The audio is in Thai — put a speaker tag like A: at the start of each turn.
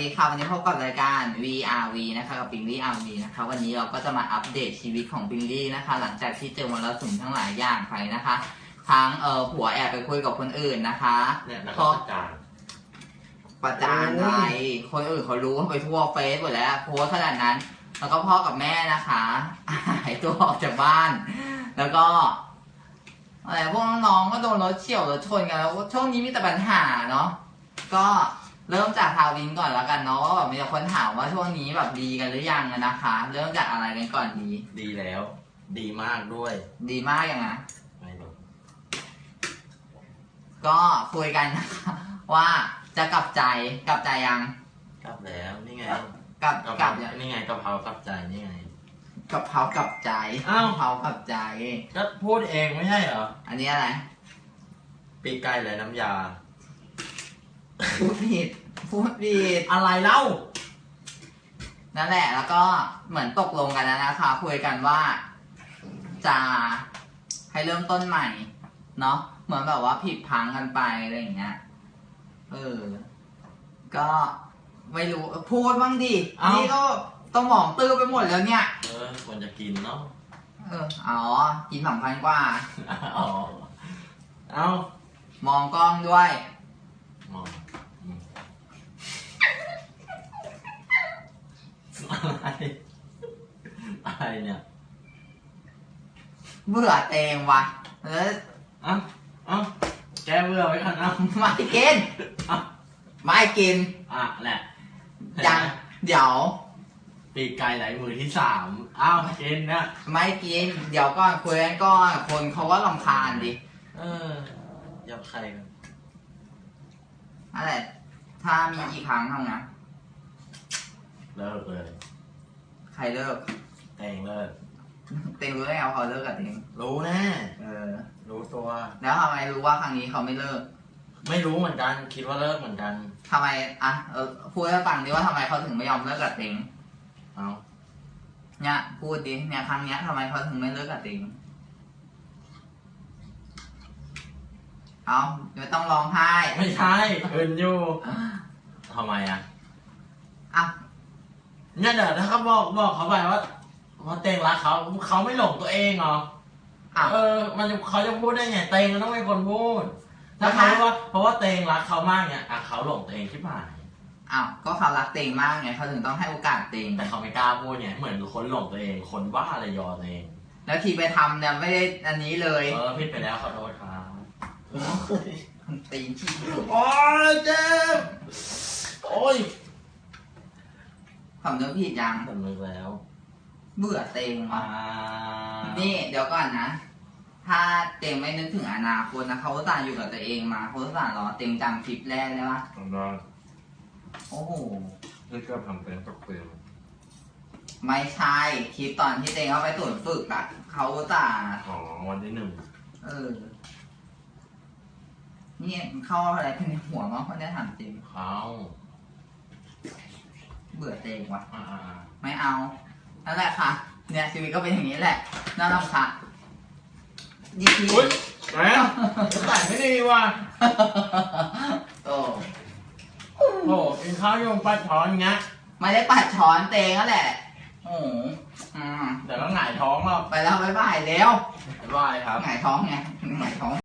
A: ดีค่ะวันนี้พบกับรายการ VRV นะคะกับปิงลี่ RV นะคะวันนี้เราก็จะมาอัปเดตชีวิตของปิงลี่นะคะ หลังจากที่เจอมรสุมทั้งหลายอย่างไปนะคะ ทั้งเออผัวแอบไปคุยกับคนอื่นนะคะ
B: เนี่ยแล้ว
A: พ
B: ก็
A: อ
B: จัดการ
A: ประจานอะไรคนอื่นเขารู้เขาไปทั่วเฟซหมดแล้วโพสต์ขนาดนั้น แล้วก็พ่อกับแม่นะคะหายตัวออกจากบ้าน แล้วก็อะไรพวกน้องๆก็โดนรถเฉี่ยวรถชนกันแล้วช่วงนี้มีแต่ปัญหาเนาะก็ เริ่มจากทาวินก่อนแล้วกันเนาะว่าแบบมีแต่คนถามว่าช่วงนี้แบบดีกันหรือยังอะนะคะ เริ่มจากอะไรกันก่อนดี
B: ดีแล้ว ดีมากด้วย
A: ดีมากยังไง
B: ไม่รู้
A: ก็คุยกันนะคะว่าจะกลับใจกลับใจยัง
B: กลับแล้วนี่ไง
A: กลับ
B: กะ
A: ก
B: เพ
A: ลั
B: รา
A: บยัง
B: นี่ไงกะเพรากลับใจนี่ไง
A: กะเพรากลับใจ
B: อ้าว
A: กะเพรากลับใจ
B: ก็พูดเองไม่ใช่เหรอ
A: อันนี้อะไร
B: ปีกไก่และน้ำยา
A: พูดผิดพูดผิด
B: อะไรเล่า
A: นั่นแหละ แล้วก็เหมือนตกลงกันแล้วนะคะ คุยกันว่า จะให้เริ่มต้นใหม่ เนาะ เหมือนแบบว่าผิดพังกันไปอะไรอย่างเงี้ย เออ ก็ไม่รู้ พูดบ้างดิ
B: เอ้านี่
A: นี่ก็ต้องมองตื้อไปหมดแล้วเนี่ย
B: เออควรจะกินเนาะ
A: เออ อ๋อ กินสำคัญกว่า
B: อ๋อ เอา
A: มองกล้องด้วย
B: มองอืมอะไร อะไรเนี่ย
A: เบื่อเตงว่ะแล้ว
B: เอ้าเอ้าแกเบื่อไว้ก่อนเอ้า
A: ไม่กิน
B: เอ้า
A: ไม่กิน
B: อะแหละ
A: ยังเดี๋ยว
B: ปีกไก่ไหลมือที่สามอ้าวกินนะ
A: ไม่กิน เดี๋ยวก่อนคุยกันก่อนคนเขาก็ลำคาญดิ
B: เอออยากใครกัน
A: อะไรถ้ามีอีกครั้งทำไง
B: เลิกเลย
A: ใครเลิก
B: เตงเลิก
A: เต็งรู้ได้ไงว่าเขาเลิกกับเต็ง
B: รู้แน่
A: เออ
B: รู้ตัว
A: แล้วทำไมรู้ว่าครั้งนี้เขาไม่เลิก
B: ไม่รู้เหมือนกัน คิดว่าเลิกเหมือนกัน
A: ทำไมอะเออพูดให้ฟังดิว่าทำไมเขาถึงไม่ยอมเลิกกับเต็ง
B: เอา
A: เนี่ยพูดดิเนี่ยครั้งเนี้ยทำไมเขาถึงไม่เลิกกับเต็งเอาเดี๋ยวต้องร้องไห้
B: ไม่ใช่อื่นอยู่ทำไมอะ
A: อะ
B: เนี่ยเดี๋ยวถ้าเขาบอกบอกเขาไปว่า ว่าเตงรักเขาเขาไม่หลงตัวเองเหรอ
A: อะ
B: เออ มันจะเขาจะพูดได้ไงเตงมันต้องเป็นคนพูด
A: แล้
B: ถ้าวเขา
A: ถ้า
B: ว่าเพราะว่าเตงรักเขามากเนี่ยอะเขาหลงตัวเองที่ผ่าน
A: อ้าวก็เขารักเต็งมากไงเขาถึงต้องให้โอกาสเต็ง
B: แต่เขาไม่กล้าพูดเนี่ยเหมือนคนหลงตัวเองคนบ้าอะไรยอตัวเอง
A: แล้วทีไปทำเนี่ยไม่ได้อันนี้เลย
B: เออผิดไปแล้วขอโทษครับ
A: ตีนขี้
B: โอ้ยเจ็บโอ้ย
A: สำนึกผิดยัง
B: สำนึกแล้ว
A: เบื่อเต็ง
B: อ่า
A: ว่ะ นี่เดี๋ยวก่อนนะ ถ้าเต็งไม่นึกถึงอนาคตนะเขาอุตส่าห์อยู่กับตัวเองมาเขาอุตส่าห์รอเต็งจำคลิปแรกได้ปะ
C: ทำได้
A: โอ้โห
C: นี่ก็ทำเป็นตกเปลี่ยน
A: ไม่ใช่คลิปตอนที่เต็งเขาไปตรวจฝึกอะเขาอุตส่าห์
C: อ๋อวันที่หนึ่ง
A: เออนี่เข้าอะไรเป็นในหัวมั้งคนนี้ถามจริง
B: เขา
A: เบื่อเต็งว่ะ
B: อ่าอ่าอ่า
A: ไม่เอา นั่นแหละค่ะ เนี่ยชีวิตก็เป็นอย่างนี้แหละน่ารำคาญยี่ที
B: อุ้ยแหมใส่ไม่ดีว่ะ
A: โอ้
B: โอ้โหกินข้าวโยงปัดช้อนอย่างเงี้ย
A: ไม่ได้ปัดช้อนเตงนั่นแหละ โอ้โหอืม
B: เดี๋ยวก็หงายท้องเรา
A: ไปแล้วบ๊ายบายแล้ว
B: บ๊ายบายครับ
A: หงายท้องไงหงายท้อง